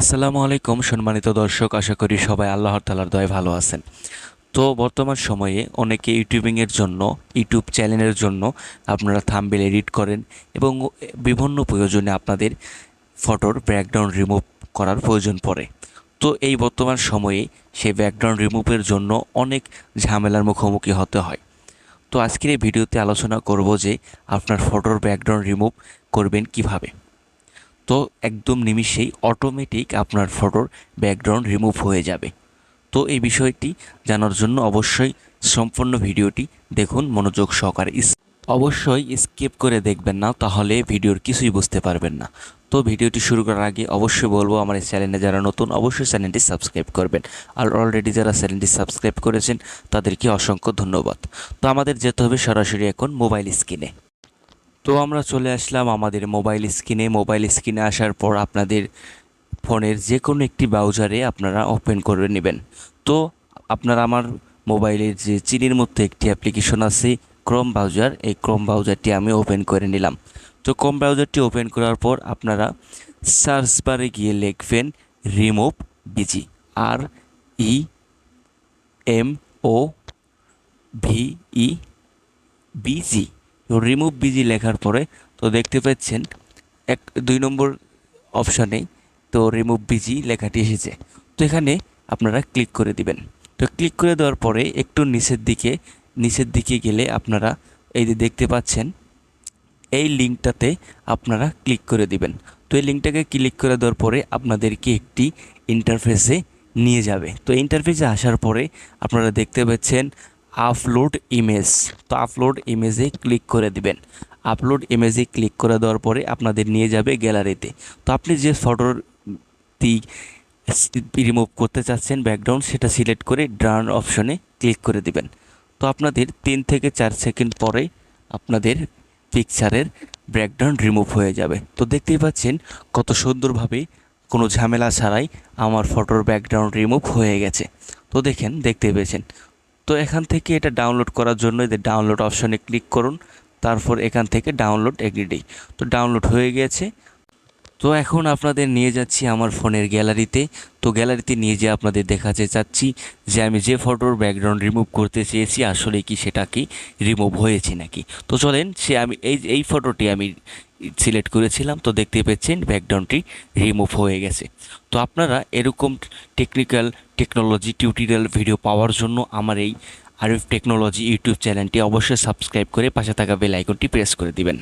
আসসালামু আলাইকুম, সম্মানিত দর্শক, আশা করি সবাই আল্লাহর তালার দয় ভালো আছেন। তো বর্তমান সময়ে অনেকে ইউটিউবিংয়ের জন্য, ইউটিউব চ্যানেলের জন্য আপনারা থাম্বেল এডিট করেন এবং বিভিন্ন প্রয়োজনে আপনাদের ফটোর ব্যাকগ্রাউন্ড রিমুভ করার প্রয়োজন পড়ে। তো এই বর্তমান সময়ে সেই ব্যাকগ্রাউন্ড রিমুভের জন্য অনেক ঝামেলার মুখোমুখি হতে হয়। তো আজকের এই ভিডিওতে আলোচনা করব যে আপনার ফটোর ব্যাকগ্রাউন্ড রিমুভ করবেন কীভাবে। তো একদম নিমিষেই অটোমেটিক আপনার ফটোর ব্যাকগ্রাউন্ড রিমুভ হয়ে যাবে। তো এই বিষয়টি জানার জন্য অবশ্যই সম্পূর্ণ ভিডিওটি দেখুন, মনোযোগ সহকারে অবশ্যই স্কিপ করে দেখবেন না, তাহলে ভিডিওর কিছুই বুঝতে পারবেন না। তো ভিডিওটি শুরু করার আগে অবশ্যই বলব, আমার চ্যানেলে যারা নতুন, অবশ্যই চ্যানেলটি সাবস্ক্রাইব করবেন। আর অলরেডি যারা চ্যানেলটি সাবস্ক্রাইব করেছেন, তাদেরকে অসংখ্য ধন্যবাদ। তো আমাদের যেতে হবে সরাসরি এখন মোবাইল স্ক্রিনে তো আমরা চলে আসলাম আমাদের মোবাইল স্ক্রিনে মোবাইল স্ক্রিনে আসার পর আপনাদের ফোনের যে কোনো একটি ব্রাউজারে আপনারা ওপেন করে নেবেন। তো আপনারা আমার মোবাইলের যে চিনির মধ্যে একটি অ্যাপ্লিকেশন আছে ক্রোম ব্রাউজার এই ক্রোম ব্রাউজারটি আমি ওপেন করে নিলাম। তো ক্রোম ব্রাউজারটি ওপেন করার পর আপনারা সার্চ বারে গিয়ে লিখবেন remove BG R E M O V E BG তো রিমুভ বিজি লেখার পরে তো দেখতে পাচ্ছেন এক, দুই নম্বর অপশানে তো রিমুভ বিজি লেখাটি এসেছে। তো এখানে আপনারা ক্লিক করে দিবেন। তো ক্লিক করে দেওয়ার পরে একটু নিচের দিকে নিচের দিকে গেলে আপনারা এই যে দেখতে পাচ্ছেন, এই লিঙ্কটাতে আপনারা ক্লিক করে দিবেন। তো এই লিঙ্কটাকে ক্লিক করে দেওয়ার পরে আপনাদেরকে একটি ইন্টারফেসে নিয়ে যাবে। তো ইন্টারফেসে আসার পরে আপনারা দেখতে পাচ্ছেন আপলোড ইমেজ তো আপলোড ইমেজে ক্লিক করে দিবেন। আপলোড ইমেজে ক্লিক করে দেওয়ার পরে আপনাদের নিয়ে যাবে গ্যালারিতে তো। আপনি যে ফটোটি রিমুভ করতে চাচ্ছেন ব্যাকগ্রাউন্ড সেটা সিলেক্ট করে ড্রান অপশনে ক্লিক করে দিবেন। তো আপনাদের তিন থেকে চার সেকেন্ড পরে আপনাদের পিকচারের ব্যাকগ্রাউন্ড রিমুভ হয়ে যাবে। তো দেখতেই পাচ্ছেন কত সুন্দরভাবে কোনো ঝামেলা ছাড়াই আমার ফটোর ব্যাকগ্রাউন্ড রিমুভ হয়ে গেছে। তো দেখেন দেখতে পেয়েছেন। তো এখান থেকে এটা ডাউনলোড করার জন্য এদের ডাউনলোড অপশনে ক্লিক করুন, তারপর এখান থেকে ডাউনলোড এগ্রিডেই তো ডাউনলোড হয়ে গেছে। তো এখন আপনাদের নিয়ে যাচ্ছি আমার ফোনের গ্যালারিতে। তো গ্যালারিতে নিয়ে যেয়ে আপনাদের দেখাতে চাচ্ছি যে আমি যে ফটোর ব্যাকগ্রাউন্ড রিমুভ করতে চেয়েছি, আসলে কি সেটা কি রিমুভ হয়েছে নাকি? তো চলেন, সে আমি এই এই ফটোটি আমি সিলেক্ট করেছিলাম, তো দেখতে পেয়েছেন ব্যাকগ্রাউন্ডটি রিমুভ হয়ে গেছে। তো আপনারা এরকম টেকনিক্যাল টেকনোলজি টিউটোরিয়াল ভিডিও পাওয়ার জন্য আমার এই আরিফ টেকনোলজি ইউটিউব চ্যানেলটি অবশ্যই সাবস্ক্রাইব করে পাশে থাকা বেল আইকনটি প্রেস করে দিবেন।